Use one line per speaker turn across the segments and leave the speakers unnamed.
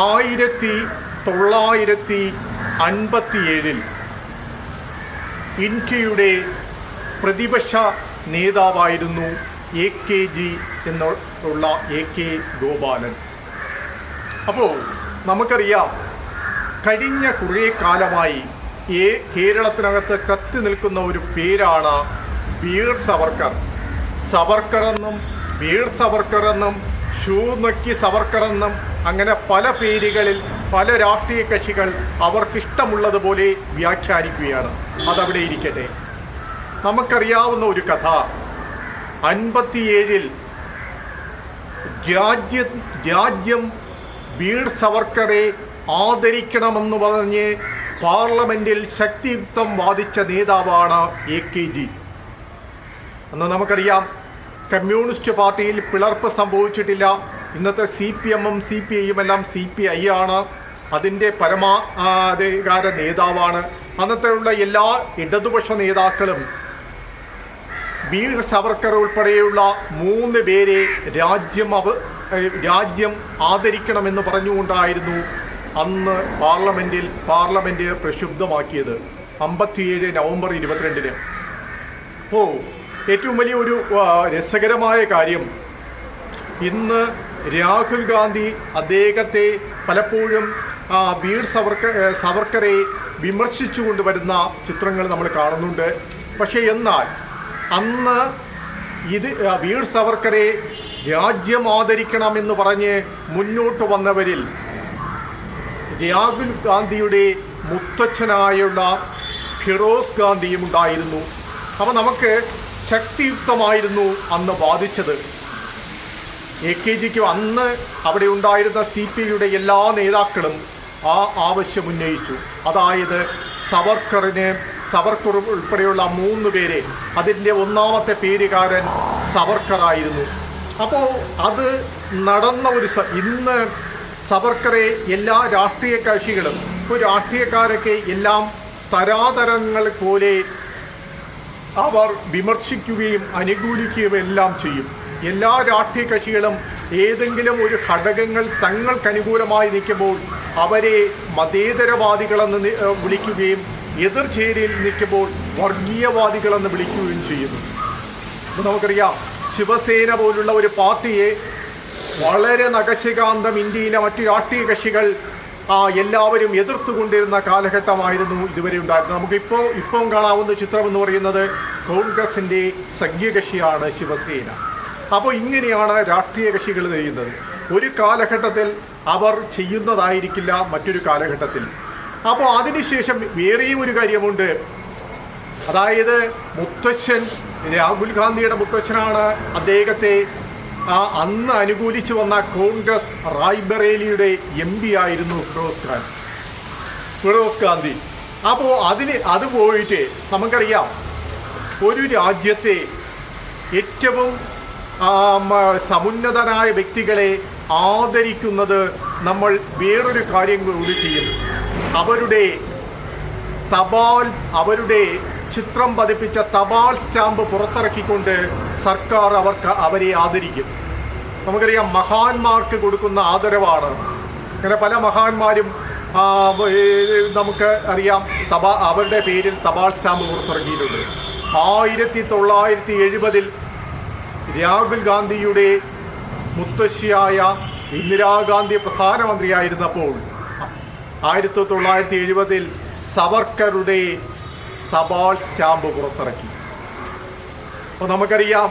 ആയിരത്തി തൊള്ളായിരത്തി അൻപത്തിയേഴിൽ ഇന്ത്യയുടെ പ്രതിപക്ഷ നേതാവായിരുന്നു എ കെ ജി എന്നുള്ള എ കെ ഗോപാലൻ. അപ്പോൾ നമുക്കറിയാം കഴിഞ്ഞ കുറേ കാലമായി ഏ കേരളത്തിനകത്ത് കത്തി നിൽക്കുന്ന ഒരു പേരാണ് വീർ സവർക്കർ. സവർക്കർ എന്നും വീർ സവർക്കർ എന്നും ഷൂ നക്കി സവർക്കറെന്നും അങ്ങനെ പല പേരുകളിൽ പല രാഷ്ട്രീയ കക്ഷികൾ അവർക്കിഷ്ടമുള്ളതുപോലെ വ്യാഖ്യാനിക്കുകയാണ്. അതവിടെ ഇരിക്കട്ടെ. നമുക്കറിയാവുന്ന ഒരു കഥ. അൻപത്തിയേഴിൽ രാജ്യ രാജ്യം വീർ സവർക്കറെ ആദരിക്കണമെന്ന് പറഞ്ഞ് പാർലമെന്റിൽ ശക്തിയുക്തം വാദിച്ച നേതാവാണ് എ കെ ജി. അന്ന് നമുക്കറിയാം കമ്മ്യൂണിസ്റ്റ് പാർട്ടിയിൽ പിളർപ്പ് സംഭവിച്ചിട്ടില്ല. ഇന്നത്തെ സി പി എമ്മും സി പി ഐയും എല്ലാം സി പി ഐ ആണ്. അതിന്റെ പരമാധികാര നേതാവാണ്. അന്നത്തെയുള്ള എല്ലാ ഇടതുപക്ഷ നേതാക്കളും വീർ സവർക്കർ ഉൾപ്പെടെയുള്ള മൂന്ന് പേരെ രാജ്യം അവ രാജ്യം ആദരിക്കണമെന്ന് പറഞ്ഞുകൊണ്ടായിരുന്നു അന്ന് പാർലമെന്റിൽ പാർലമെന്റ് പ്രക്ഷുബ്ധമാക്കിയത്. അമ്പത്തിയേഴ് നവംബർ ഇരുപത്തിരണ്ടിന്. ഓ ഏറ്റവും വലിയ ഒരു രസകരമായ കാര്യം. ഇന്ന് രാഹുൽ ഗാന്ധി അദ്ദേഹത്തെ പലപ്പോഴും വീർ സവർക്കർ സവർക്കറെ വിമർശിച്ചുകൊണ്ട് വരുന്ന ചിത്രങ്ങൾ നമ്മൾ കാണുന്നുണ്ട്. പക്ഷേ എന്നാൽ അന്ന് ഇത് വീർ സവർക്കറെ രാജ്യം ആദരിക്കണമെന്ന് പറഞ്ഞ് മുന്നോട്ട് വന്നവരിൽ രാഹുൽ ഗാന്ധിയുടെ മുത്തച്ഛനായുള്ള ഫിറോസ് ഗാന്ധിയും ഉണ്ടായിരുന്നു. അപ്പോൾ നമുക്ക് ശക്തിയുക്തമായിരുന്നു അന്ന് ബാധിച്ചത് എ കെ ജിക്ക് അന്ന് അവിടെ ഉണ്ടായിരുന്ന സി പി ഐയുടെ എല്ലാ നേതാക്കളും ആ ആവശ്യം ഉന്നയിച്ചു. അതായത് സവർക്കറിന് സവർക്കർ ഉൾപ്പെടെയുള്ള മൂന്ന് പേരെ അതിന്റെ ഒന്നാമത്തെ പേരുകാരൻ സവർക്കറായിരുന്നു. അപ്പോൾ അത് നടന്ന ഒരു ഇന്ന് സവർക്കറെ എല്ലാ രാഷ്ട്രീയ കക്ഷികളും ഇപ്പോൾ രാഷ്ട്രീയക്കാരൊക്കെ എല്ലാം തരാതരങ്ങൾ പോലെ അവർ വിമർശിക്കുകയും അനുകൂലിക്കുകയും എല്ലാം ചെയ്യും. എല്ലാ രാഷ്ട്രീയ കക്ഷികളും ഏതെങ്കിലും ഒരു ഘടകങ്ങൾ തങ്ങൾക്ക് അനുകൂലമായി നിൽക്കുമ്പോൾ അവരെ മതേതരവാദികളെന്ന് വിളിക്കുകയും എതിർചേരിയിൽ നിൽക്കുമ്പോൾ വർഗീയവാദികളെന്ന് വിളിക്കുകയും ചെയ്യുന്നു. അപ്പോൾ നമുക്കറിയാം ശിവസേന പോലുള്ള ഒരു പാർട്ടിയെ വളരെ നഖശികാന്തം ഇന്ത്യയിലെ മറ്റു രാഷ്ട്രീയ കക്ഷികൾ എല്ലാവരും എതിർത്തുകൊണ്ടിരുന്ന കാലഘട്ടമായിരുന്നു ഇതുവരെ ഉണ്ടായിരുന്നത്. നമുക്കിപ്പോൾ ഇപ്പം കാണാവുന്ന ചിത്രം എന്ന് പറയുന്നത് കോൺഗ്രസിന്റെ സഖ്യകക്ഷിയാണ് ശിവസേന. അപ്പോൾ ഇങ്ങനെയാണ് രാഷ്ട്രീയ കക്ഷികൾ ചെയ്യുന്നത്? ഒരു കാലഘട്ടത്തിൽ അവർ ചെയ്യുന്നതായിരിക്കില്ല മറ്റൊരു കാലഘട്ടത്തിൽ. അപ്പോൾ അതിനുശേഷം വേറെയും ഒരു കാര്യമുണ്ട്. അതായത് മുത്തച്ഛൻ രാഹുൽ ഗാന്ധിയുടെ മുത്തച്ഛനാണ് അദ്ദേഹത്തെ ആ അന്ന് അനുകൂലിച്ചു വന്ന കോൺഗ്രസ് റായ്ബറേലിയുടെ എം പി ആയിരുന്നു ഫിറോസ് ഖാൻ. ഫിറോസ് ഗാന്ധി. അപ്പോൾ അതിന് അത് പോയിട്ട് നമുക്കറിയാം ഒരു രാജ്യത്തെ ഏറ്റവും സമുന്നതരായ വ്യക്തികളെ ആദരിക്കുന്നത് നമ്മൾ വേറൊരു കാര്യം കൂടി ചെയ്യും അവരുടെ തപാൽ അവരുടെ ചിത്രം പതിപ്പിച്ച തപാൽ സ്റ്റാമ്പ് പുറത്തിറക്കിക്കൊണ്ട് സർക്കാർ അവർക്ക് അവരെ ആദരിക്കും. നമുക്കറിയാം മഹാന്മാർക്ക് കൊടുക്കുന്ന ആദരവാണ്. അങ്ങനെ പല മഹാന്മാരും നമുക്ക് അറിയാം തപാ അവരുടെ പേരിൽ തപാൽ സ്റ്റാമ്പ് പുറത്തിറക്കിയിട്ടുണ്ട്. ആയിരത്തി തൊള്ളായിരത്തി എഴുപതിൽ രാഹുൽ ഗാന്ധിയുടെ മുത്തശ്ശിയായ ഇന്ദിരാഗാന്ധി പ്രധാനമന്ത്രിയായിരുന്നപ്പോൾ ആയിരത്തി തൊള്ളായിരത്തി എഴുപതിൽ സവർക്കറുടെ തപാൽ സ്റ്റാമ്പ് പുറത്തിറക്കി. അപ്പോൾ നമുക്കറിയാം.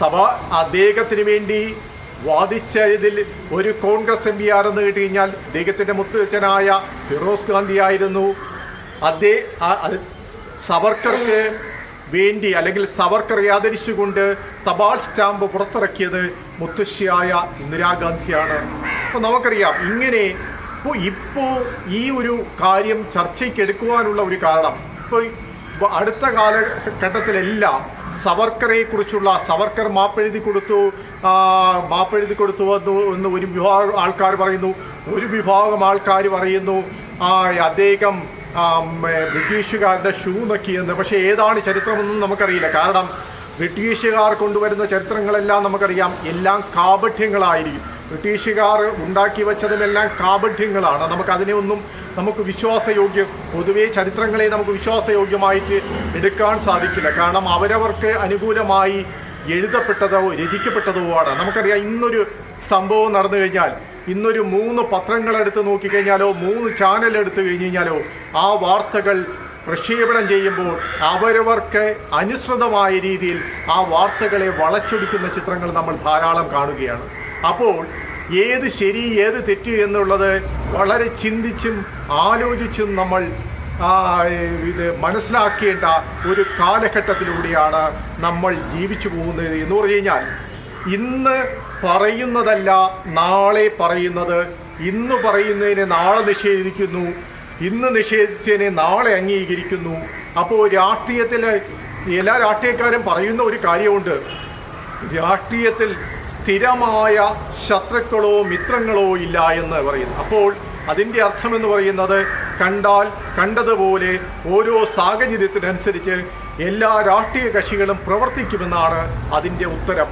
സഭ അദ്ദേഹത്തിന് വേണ്ടി വാദിച്ചതിൽ ഒരു കോൺഗ്രസ് എം പി ആരെന്ന് കേട്ട് കഴിഞ്ഞാൽ അദ്ദേഹത്തിന്റെ മുത്തച്ഛനായ ഫിറോസ് ഗാന്ധി ആയിരുന്നു. അതേ സവർക്കർക്ക് വേണ്ടി അല്ലെങ്കിൽ സവർക്കറെ ആദരിച്ചുകൊണ്ട് തപാൽ സ്റ്റാമ്പ് പുറത്തിറക്കിയത് മുത്തശ്ശിയായ ഇന്ദിരാഗാന്ധിയാണ്. അപ്പോൾ നമുക്കറിയാം ഇങ്ങനെ ഇപ്പോൾ ഇപ്പോൾ ഈ ഒരു കാര്യം ചർച്ചയ്ക്ക് എടുക്കുവാനുള്ള ഒരു കാരണം. ഇപ്പോൾ അടുത്ത കാലഘട്ടത്തിലെല്ലാം സവർക്കറെ കുറിച്ചുള്ള സവർക്കർ മാപ്പെഴുതി കൊടുത്തു മാപ്പെഴുതി കൊടുത്തു എന്ന് ഒരു വിഭാഗം ആൾക്കാർ പറയുന്നു. ഒരു വിഭാഗം ആൾക്കാർ പറയുന്നു അദ്ദേഹം ബ്രിട്ടീഷുകാരുടെ ഷൂ നക്കിയെന്ന്. പക്ഷേ ഏതാണ് ചരിത്രമെന്നും നമുക്കറിയില്ല. കാരണം ബ്രിട്ടീഷുകാർ കൊണ്ടുവരുന്ന ചരിത്രങ്ങളെല്ലാം നമുക്കറിയാം. എല്ലാം കാപഠ്യങ്ങളായിരിക്കും. ബ്രിട്ടീഷുകാർ ഉണ്ടാക്കി വച്ചതുമെല്ലാം കാപഠ്യങ്ങളാണ്. നമുക്കതിനെ ഒന്നും നമുക്ക് വിശ്വാസയോഗ്യം പൊതുവേ ചരിത്രങ്ങളെ നമുക്ക് വിശ്വാസയോഗ്യമായിട്ട് എടുക്കാൻ സാധിക്കില്ല. കാരണം അവരവർക്ക് അനുകൂലമായി എഴുതപ്പെട്ടതോ രചിക്കപ്പെട്ടതോ ആണ്. നമുക്കറിയാം ഇന്നൊരു സംഭവം നടന്നു കഴിഞ്ഞാൽ ഇന്നൊരു മൂന്ന് പത്രങ്ങൾ എടുത്ത് നോക്കിക്കഴിഞ്ഞാലോ മൂന്ന് ചാനൽ എടുത്തു കഴിഞ്ഞ് കഴിഞ്ഞാലോ ആ വാർത്തകൾ പ്രക്ഷേപണം ചെയ്യുമ്പോൾ അവരവർക്ക് അനുസൃതമായ രീതിയിൽ ആ വാർത്തകളെ വളച്ചൊടിക്കുന്ന ചിത്രങ്ങൾ നമ്മൾ ധാരാളം കാണുകയാണ്. അപ്പോൾ ഏത് ശരി ഏത് തെറ്റ് എന്നുള്ളത് വളരെ ചിന്തിച്ചും ആലോചിച്ചും നമ്മൾ ഇത് മനസ്സിലാക്കേണ്ട ഒരു കാലഘട്ടത്തിലൂടെയാണ് നമ്മൾ ജീവിച്ചു പോകുന്നത് എന്ന് പറഞ്ഞു കഴിഞ്ഞാൽ ഇന്ന് പറയുന്നതല്ല നാളെ പറയുന്നത്. ഇന്ന് പറയുന്നതിനെ നാളെ നിഷേധിക്കുന്നു. ഇന്ന് നിഷേധിച്ചതിനെ നാളെ അംഗീകരിക്കുന്നു. അപ്പോൾ രാഷ്ട്രീയത്തിൽ എല്ലാ രാഷ്ട്രീയക്കാരും പറയുന്ന ഒരു കാര്യമുണ്ട്. രാഷ്ട്രീയത്തിൽ സ്ഥിരമായ ശത്രുക്കളോ മിത്രങ്ങളോ ഇല്ല എന്ന് പറയുന്നു. അപ്പോൾ അതിന്റെ അർത്ഥമെന്ന് പറയുന്നത് കണ്ടാൽ കണ്ടതുപോലെ ഓരോ സാഹചര്യത്തിനനുസരിച്ച് എല്ലാ രാഷ്ട്രീയ കക്ഷികളും പ്രവർത്തിക്കുമെന്നാണ് അതിന്റെ ഉത്തരം.